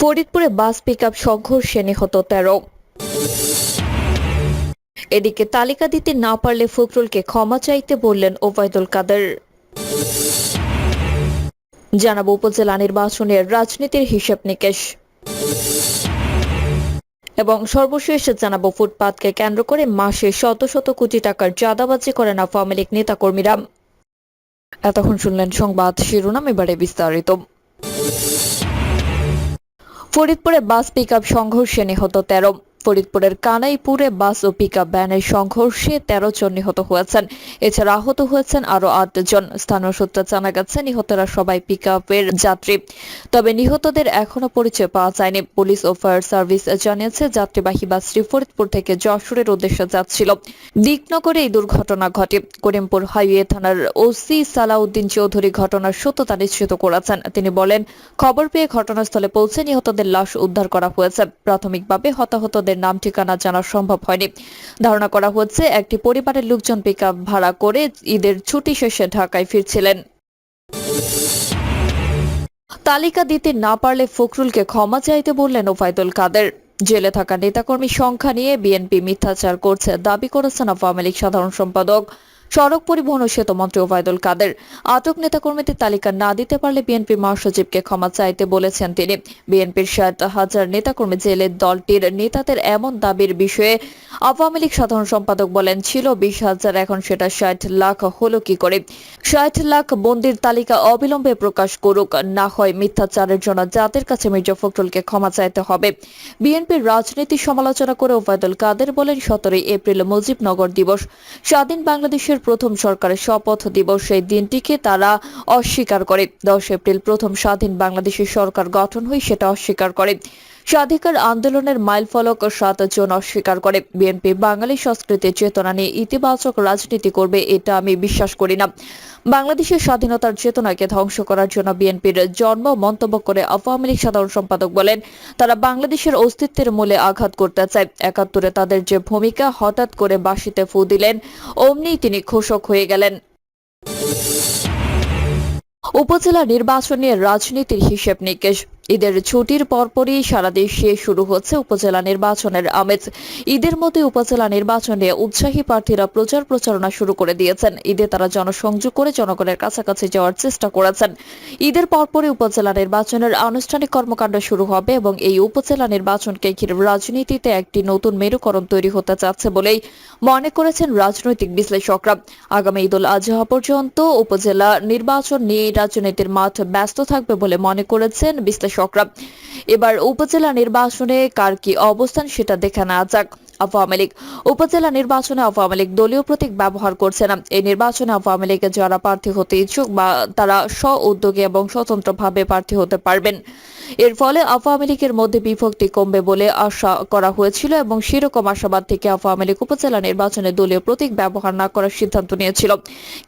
ফরিদপুরে বাস পিকআপ সংঘর্ষে নিহত তেরো। এদিকে তালিকা দিতে না পারলে ফখরুলকে ক্ষমা চাইতে বললেন ওবায়দুল কাদের। জানাব উপজেলা নির্বাচনের রাজনীতির হিসেব নিকেশ। এবং সর্বশেষ জানাব ফুটপাতকে কেন্দ্র করে মাসে শত শত কোটি টাকার চাঁদাবাজি করেন আওয়ামী লীগ নেতাকর্মীরা। এতক্ষণ শুনলেন সংবাদ শিরোনাম, এবারে বিস্তারিত। ফরিদপুরে বাস পিকআপ সংঘর্ষে নিহত তেরো। ফরিদপুরের কানাইপুরে বাস ও পিকআপ ভ্যানের সংঘর্ষে তেরো জন নিহত হয়েছেন। এছাড়া আহত হয়েছেন আরও আট জন। স্থানীয় সূত্রে জানা গেছে, নিহতরা সবাই পিকআপের যাত্রী। তবে নিহতদের এখনও পরিচয় পাওয়া যায়নি। পুলিশ ও ফায়ার সার্ভিস জানিয়েছে, যাত্রীবাহী বাসটি ফরিদপুর থেকে যশোরের উদ্দেশ্যে যাচ্ছিল। দিকনগরে এই দুর্ঘটনা ঘটে। করিমপুর হাইওয়ে থানার ওসি সালাউদ্দিন চৌধুরী ঘটনার সত্যতা নিশ্চিত করেছেন। তিনি বলেন, খবর পেয়ে ঘটনাস্থলে পৌঁছে নিহতদের লাশ উদ্ধার করা হয়েছে। প্রাথমিকভাবে হতাহতদের নাম ঠিকানা জানা সম্ভব হয়নি। ধারণা করা হচ্ছে, একটি পরিবারের লোকজন পিকআপ ভাড়া করে ঈদের ছুটি শেষে ঢাকায় ফিরছিলেন। তালিকা দিতে না পারলে ফখরুলকে ক্ষমা চাইতে বললেন ওফায়দুল কাদের। জেলে থাকা নেতাকর্মী সংখ্যা নিয়ে বিএনপি মিথ্যাচার করছে, দাবি করেছেন আওয়ামী লীগ সাধারণ সম্পাদক। সড়ক পরিবহন ও সেতুমন্ত্রী ওবায়দুল কাদের। আটক নেতাকর্মীদের তালিকা না দিতে পারলে বিএনপি মহাসচিবকে ক্ষমা চাইতে বলেছেন তিনি। বিএনপির ষাট হাজার নেতাকর্মী জেলের দলটির নেতাদের এমন দাবির বিষয়ে আওয়ামী লীগ সাধারণ সম্পাদক বলেন, ছিল বিশ হাজার, এখন সেটা ষাট লাখ, হলো কি করে? ষাট লাখ বন্দির তালিকা অবিলম্বে প্রকাশ করুক, না হয় মিথ্যাচারের জন্য যাদের কাছে মির্জা ফখরুলকে ক্ষমা চাইতে হবে। বিএনপির রাজনীতি সমালোচনা করে ওবায়দুল কাদের বলেন, সতেরোই এপ্রিল মুজিবনগর দিবস। স্বাধীন বাংলাদেশের প্রথম সরকারের শপথ দিবসের দিনটিকে তারা অস্বীকার করে। দশ এপ্রিল প্রথম স্বাধীন বাংলাদেশের সরকার গঠন হয়, সেটা অস্বীকার করে। স্বাধিকার আন্দোলনের মাইলফলক সাত জন অস্বীকার করে। বিএনপি বাঙালি সংস্কৃতির চেতনা নিয়ে ইতিবাচক রাজনীতি করবে এটা আমি বিশ্বাস করি না। বাংলাদেশের স্বাধীনতার চেতনাকে ধ্বংস করার জন্য বিএনপির জন্ম মন্তব্য করে আওয়ামী লীগ সাধারণ সম্পাদক বলেন, তারা বাংলাদেশের অস্তিত্বের মূলে আঘাত করতে চায়। একাত্তরে তাদের যে ভূমিকা, হঠাৎ করে বাঁশিতে ফু দিলেন, অমনি তিনি ঘোষক হয়ে গেলেন। উপজেলা নির্বাচন রাজনীতির হিসেব নিকেশ। ঈদের ছুটির পরপরই সারা দেশে শুরু হচ্ছে উপজেলা নির্বাচনের আমেজ। ঈদের মধ্যে উপজেলা নির্বাচনে উৎসাহী প্রার্থীরা প্রচার প্রচারণা শুরু করে দিয়েছেন। ঈদে তারা জনসংযোগ করে জনগণের কাছাকাছি যাওয়ার চেষ্টা করেছেন। ঈদের পরপরই উপজেলা নির্বাচনের আনুষ্ঠানিক কর্মকাণ্ড শুরু হবে এবং এই উপজেলা নির্বাচনকে ঘিরে রাজনীতিতে একটি নতুন মেরুকরণ তৈরি হতে যাচ্ছে বলেই মনে করেছেন রাজনৈতিক বিশ্লেষকরা। আগামী ঈদুল আজহা পর্যন্ত উপজেলা নির্বাচন নিয়ে রাজনীতির মাঠ ব্যস্ত থাকবে বলে মনে করেছেন বিশ্লেষকরা এবার উপজেলা নির্বাচনে কার কি অবস্থান সেটা দেখে না যাক। আওয়ামী লীগ। উপজেলা নির্বাচনে আওয়ামী লীগ দলীয় প্রতীক ব্যবহার করছে না। এই নির্বাচনে আওয়ামী লীগের যারা প্রার্থী হতে ইচ্ছুক বা তারা স্ব উদ্যোগে এবং স্বতন্ত্রভাবে প্রার্থী হতে পারবেন। এর ফলে আওয়ামী লীগের মধ্যে বিভক্তি কমবে বলে আশা করা হয়েছিল এবং সেরকম আশাবাদ থেকে আওয়ামী লীগ উপজেলা নির্বাচনে দলীয় প্রতীক ব্যবহার না করার সিদ্ধান্ত নিয়েছিল।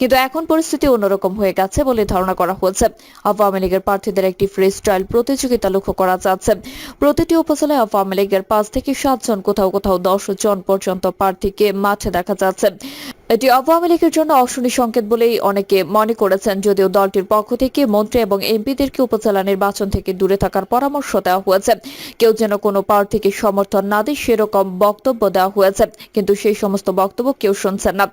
কিন্তু এখন পরিস্থিতি অন্যরকম হয়ে গেছে বলে ধারণা করা হয়েছে আওয়ামী লীগের প্রার্থীদের একটি ফ্রি স্টাইল প্রতিযোগিতা লক্ষ্য করা যাচ্ছে। প্রতিটি উপজেলায় আওয়ামী লীগের পাঁচ থেকে সাতজন কোথাও কোথাও দশ জন পর্যন্ত প্রার্থীকে মাঠে দেখা যাচ্ছে। এটি আওয়ামী লীগের জন্য অশনি সংকেত বলেই অনেকে মনে করেছেন, যদিও দলটির পক্ষ থেকে মন্ত্রী এবং এমপিদেরকে উপজেলা নির্বাচন থেকে দূরে থাকার পরামর্শ দেওয়া হয়েছে। কেউ যেন কোনো প্রার্থীকে সমর্থন না দেয়, সেরকম বক্তব্য দেওয়া হয়েছে, কিন্তু সেই সমস্ত বক্তব্য কেউ শুনছেন না।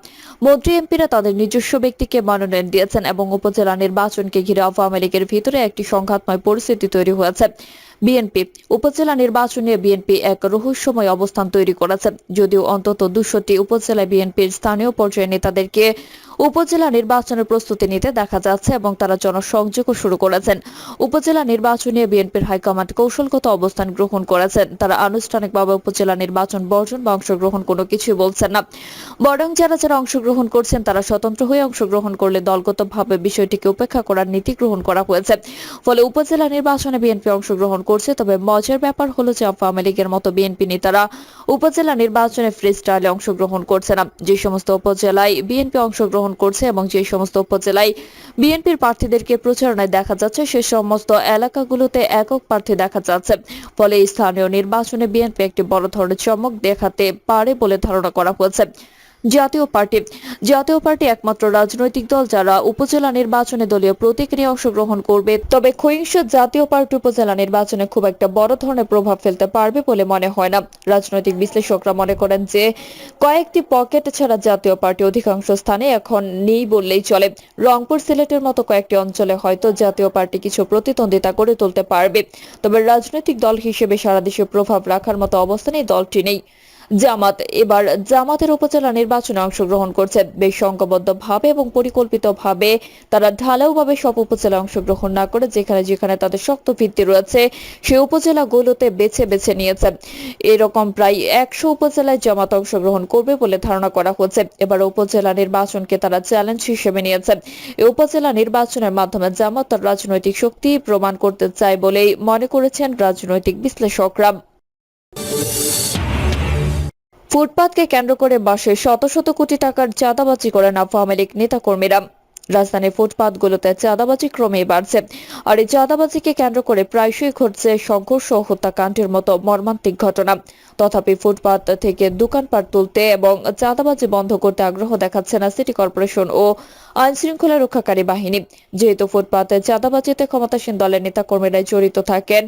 মন্ত্রী, এমপিরা তাদের নিজস্ব ব্যক্তিকে মনোনয়ন দিয়েছেন এবং উপজেলা নির্বাচনকে ঘিরে আওয়ামী লীগের ভিতরে একটি সংঘাতময় পরিস্থিতি তৈরি হয়েছে। বিএনপি, উপজেলা নির্বাচন বিএনপি এক রহস্যময় অবস্থান তৈরি করেছে। যদিও অন্তত দুশোটি উপজেলায় বিএনপির স্থানীয় পর্যায়ের নেতাদেরকে উপজেলা নির্বাচনের প্রস্তুতি নিতে দেখা যাচ্ছে এবং তারা জনসংযোগও শুরু করেছেন। উপজেলা নির্বাচন বিএনপির হাইকমান্ড কৌশলগত অবস্থান গ্রহণ করেছেন। তারা আনুষ্ঠানিকভাবে উপজেলা নির্বাচন বর্জন বা অংশগ্রহণ কোনো কিছুই বলছেন না। বরং যারা যারা অংশগ্রহণ করছেন, তারা স্বতন্ত্র হয়ে অংশগ্রহণ করলে দলগতভাবে বিষয়টিকে উপেক্ষা করার নীতি গ্রহণ করা হয়েছে। ফলে উপজেলা নির্বাচনে বিএনপি অংশগ্রহণ করছে, তবে মজার ব্যাপার হলো যে আওয়ামী লীগের মতো বিএনপি নেতারা উপজেলা নির্বাচনে ফ্রি স্টাইলে অংশগ্রহণ করছে না। যে সমস্ত উপজেলায় বিএনপি অংশগ্রহণ করছে এবং যে সমস্ত উপজেলায় বিএনপির প্রার্থীদেরকে প্রচারণায় দেখা যাচ্ছে, সে সমস্ত এলাকাগুলোতে একক প্রার্থী দেখা যাচ্ছে। ফলে স্থানীয় নির্বাচনে বিএনপি একটি বড় ধরনের চমক দেখাতে পারে বলে ধারণা করা হয়েছে। জাতীয় পার্টি। জাতীয় পার্টি একমাত্র রাজনৈতিক দল যারা উপজেলা নির্বাচনে দলীয় প্রতীক নিয়ে অংশগ্রহণ করবে। তবে ক্ষয়িংস জাতীয় পার্টি উপজেলা নির্বাচনে খুব একটা বড় ধরনের প্রভাব ফেলতে পারবে বলে মনে হয় না। রাজনৈতিক বিশ্লেষকরা মনে করেন যে, কয়েকটি পকেট ছাড়া জাতীয় পার্টি অধিকাংশ স্থানে এখন নেই বললেই চলে। রংপুর সিলেটের মতো কয়েকটি অঞ্চলে হয়তো জাতীয় পার্টি কিছু প্রতিদ্বন্দ্বিতা করে তুলতে পারবে। তবে রাজনৈতিক দল হিসেবে সারা দেশে প্রভাব রাখার মতো অবস্থানে দলটি নেই। জামাত। এবার জামাতের উপজেলা নির্বাচনে অংশগ্রহণ করছে বেশ সংঘবদ্ধভাবে এবং পরিকল্পিতভাবে। তারা ঢালাওভাবে সব উপজেলায় অংশগ্রহণ না করে যেখানে যেখানে তাদের শক্ত ভিত্তি রয়েছে সেই উপজেলাগুলোতে বেছে বেছে নিয়েছে। এরকম প্রায় একশো উপজেলায় জামাত অংশগ্রহণ করবে বলে ধারণা করা হচ্ছে। এবার উপজেলা নির্বাচনকে তারা চ্যালেঞ্জ হিসেবে নিয়েছে। এই উপজেলা নির্বাচনের মাধ্যমে জামাত তার রাজনৈতিক শক্তি প্রমাণ করতে চায় বলেই মনে করেছেন রাজনৈতিক বিশ্লেষকরা। ফুটপাতকে কেন্দ্র করে বাসে শত শত কোটি টাকার চাঁদাবাজি করেন আওয়ামী লীগ নেতাকর্মীরা। রাজধানীর ফুটপাতগুলোতে চাঁদাবাজি ক্রমেই বাড়ছে, আর এই চাঁদাবাজিকে কেন্দ্র করে প্রায়শই ঘটছে সংঘর্ষ হত্যাকাণ্ডের মতো মর্মান্তিক ঘটনা। তথাপি ফুটপাত থেকে দোকানপাট তুলতে এবং চাঁদাবাজি বন্ধ করতে আগ্রহ দেখাচ্ছে না সিটি কর্পোরেশন ও আইন শৃঙ্খলা রক্ষাকারী বাহিনী। যেহেতু ফুটপাতে চাঁদাবাজিতে ক্ষমতাসীন দলের নেতাকর্মীরা জড়িত থাকেন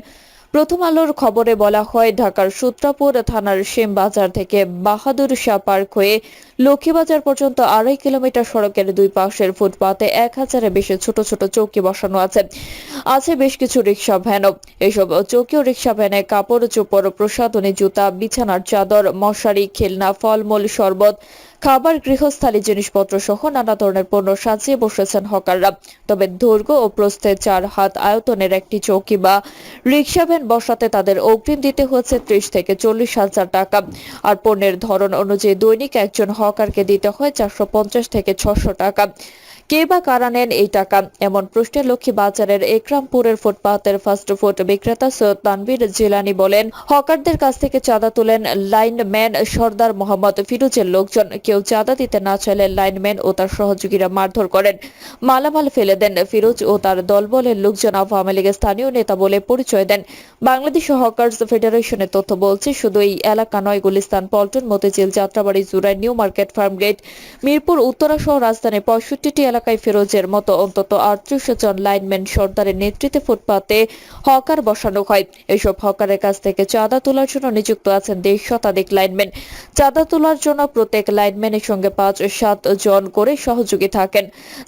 প্রথম আলোর খবরে বলা হয়, ঢাকার সূত্রাপুর থানার সেম বাজার থেকে বাহাদুর শাহ পার্ক হয়ে লক্ষ্মীবাজার পর্যন্ত আড়াই কিলোমিটার সড়কের দুই পাশের ফুটপাতে এক হাজারের বেশি ছোট ছোট চৌকি বসানো আছে। আছে বেশ কিছু রিক্সা ভ্যানও। এসব চৌকি ও রিক্সা ভ্যানে কাপড়, চোপড়, প্রসাধনী, জুতা, বিছানার চাদর, মশারি, খেলনা, ফলমূল, শরবত খাবার, গৃহস্থালী জিনিসপত্র সহ নানা ধরনের পণ্য সাজিয়ে বসেছেন হকাররা। তবে দৈর্ঘ্য ও প্রস্থে চার হাত আয়তনের একটি চৌকি বা রিক্সা ভ্যান বসাতে তাদের অগ্রিম দিতে হচ্ছে ত্রিশ থেকে চল্লিশ হাজার টাকা। আর পণ্যের ধরন অনুযায়ী দৈনিক একজন হকারকে দিতে হয় চারশো পঞ্চাশ থেকে ছশো টাকা। কে বা কারা নেন এই টাকা? এমন প্রশ্নে লক্ষ্মী বাজারের একরামপুরের ফুটপাতের ফাস্ট ফুড বিক্রেতা সৈয়দ তানভীর জিলানি বলেন, হকারদের কাছ থেকে চাঁদা তুলেন লাইনম্যান সর্দার মোহাম্মদ। ফিরোজের লোকজন কেউ চাঁদা দিতে না চাইলে লাইনম্যান ও তার সহযোগীরা মারধর করেন। মালামাল ফেলে দেন ফিরোজ ও তার দলবলের লোকজন। আওয়ামী লীগের স্থানীয় নেতা বলে পরিচয় দেন। বাংলাদেশ হকার্স ফেডারেশনের তথ্য বলছে, শুধু এই এলাকা নয়, Gulistan, Paltan, Motijheel, Jatrabari Jurai new market farm Farmgate, Mirpur, Uttara সহ রাজধানীর পঁয়ষট্টিটি এলাকায় ফিরোজের মতো অন্তত আটত্রিশ জন লাইনম্যান সর্দারের নেতৃত্বে ফুটপাতে হকার বসানো হয়। এসব হকারের কাছ থেকে চাঁদা তোলার জন্য নিযুক্ত আছেন দেড় শতাধিক লাইনম্যান। চাঁদা তোলার জন্য প্রত্যেক লাইনম্যানের সঙ্গে পাঁচ, সাত জন করে সহযোগী থাকেন।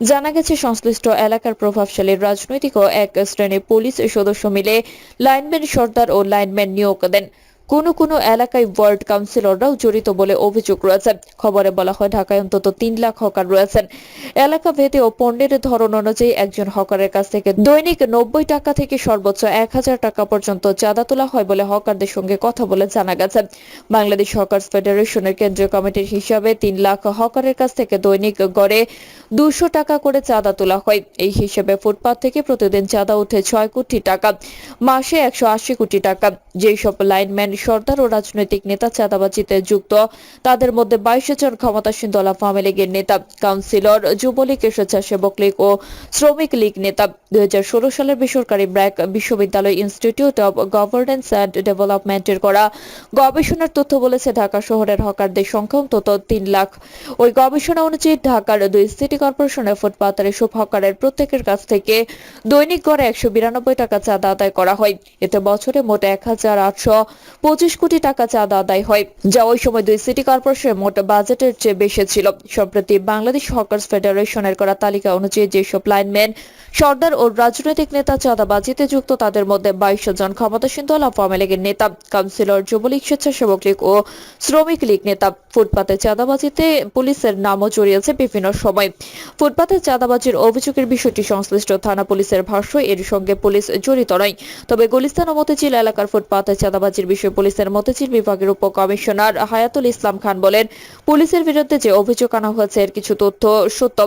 জানা গেছে, সংশ্লিষ্ট এলাকার প্রভাবশালী রাজনৈতিক ও এক শ্রেণির পুলিশ সদস্য মিলে লাইনম্যান সর্দার ও লাইনম্যান নিয়োগ দেন। কোনো কোনো এলাকায় ওয়ার্ড কাউন্সিলররাও জড়িত বলে অভিযোগ রয়েছে। খবরে বলা হয়, ঢাকায় অন্তত তিন লাখ হকার রয়েছেন এলাকা ভেদে ও পণ্যের ধরন অনুযায়ী একজন হকারের কাছ থেকে দৈনিক নব্বই টাকা থেকে সর্বোচ্চ এক হাজার টাকা পর্যন্ত চাঁদা তোলা হয় বলে হকারদের সঙ্গে কথা বলে জানা গেছে। বাংলাদেশ হকার্স ফেডারেশনের কেন্দ্রীয় কমিটির হিসাবে তিন লাখ হকারের কাছ থেকে দৈনিক গড়ে দুশো টাকা করে চাঁদা তোলা হয়। এই হিসেবে ফুটপাত থেকে প্রতিদিন চাঁদা উঠে ছয় কোটি টাকা, মাসে একশো আশি কোটি টাকা। যেই সব লাইনম্যান সর্দার ও রাজনৈতিক নেতা চাঁদাবাজিতে যুক্ত। তাদের মধ্যে বাইশ জন ক্ষমতাসীন দল আওয়ামী লীগের নেতা, কাউন্সিলর, যুবলীগ, স্বেচ্ছাসেবক লীগ ও শ্রমিক লীগ নেতা। দুই সালের বেসরকারি ব্র্যাক বিশ্ববিদ্যালয় ইনস্টিটিউট অব গভর্নেন্স অ্যান্ড ডেভেলপমেন্টের করা গবেষণার তথ্য বলেছে, ঢাকা শহরের হকারদের সংখ্যা অন্তত তিন লাখ। ওই গবেষণা অনুযায়ী ঢাকার দুই সিটি কর্পোরেশনের ফুটপাতের এসব হকারের প্রত্যেকের কাছ থেকে দৈনিক গড়ে একশো বিরানব্বই টাকা চাঁদা আদায় করা হয়। এতে বছরে মোট এক হাজার আটশো পঁচিশ কোটি টাকা চাঁদা আদায় হয়। যা ওই সময় দুই সিটি কর্পোরেশনের মোট বাজেটের চেয়ে বেশি ছিল। সম্প্রতি বাংলাদেশ হকার্স ফেডারেশনের করা তালিকা অনুযায়ী যেসব লাইনম্যান, সর্দার ও রাজনৈতিক নেতা চাঁদাবাজিতে যুক্ত, তাদের মধ্যে বাইশ জন ক্ষমতাসীন দল আওয়ামী লীগের নেতা, কাউন্সিলর, যুবলীগ স্বেচ্ছাসেবক লীগ ও শ্রমিক লীগ নেতা। ফুটপাতে চাঁদাবাজিতে পুলিশের নামও জড়িয়েছে বিভিন্ন সময়। ফুটপাতে চাঁদাবাজির অভিযোগের বিষয়টি সংশ্লিষ্ট থানা পুলিশের ভাষ্য, এর সঙ্গে পুলিশ জড়িত নয়। তবে গুলিস্তান ও মতিঝিল এলাকার ফুটপাতে চাঁদাবাজির বিষয়ে পুলিশের মতিঝিল বিভাগের উপ কমিশনার হায়াতুল ইসলাম খান বলেন, পুলিশের বিরুদ্ধে যে অভিযোগ আনা হয়েছে, এর কিছু তথ্য সত্য।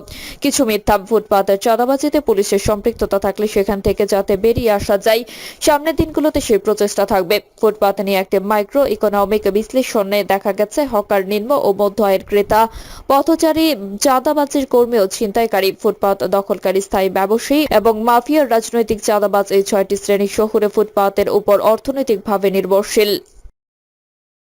কিছু মিথ্যা ফুটপাতের চাঁদাবাজিতে পুলিশের সম্পৃক্ততা থাকলে সেখান থেকে যাতে বেরিয়ে আসা যায়, সামনের দিনগুলোতে সেই প্রচেষ্টা থাকবে। ফুটপাত নিয়ে একটি মাইক্রো ইকোনমিক বিশ্লেষণে দেখা গেছে, হকার নিম্ন ও মধ্য আয়ের ক্রেতা, পথচারী, চাঁদাবাজির কর্মী ও ছিনতাইকারী, ফুটপাত দখলকারী স্থায়ী ব্যবসায়ী এবং মাফিয়ার রাজনৈতিক চাঁদাবাজ এই ছয়টি শ্রেণি শহুরে ফুটপাতের উপর অর্থনৈতিকভাবে নির্ভরশীল।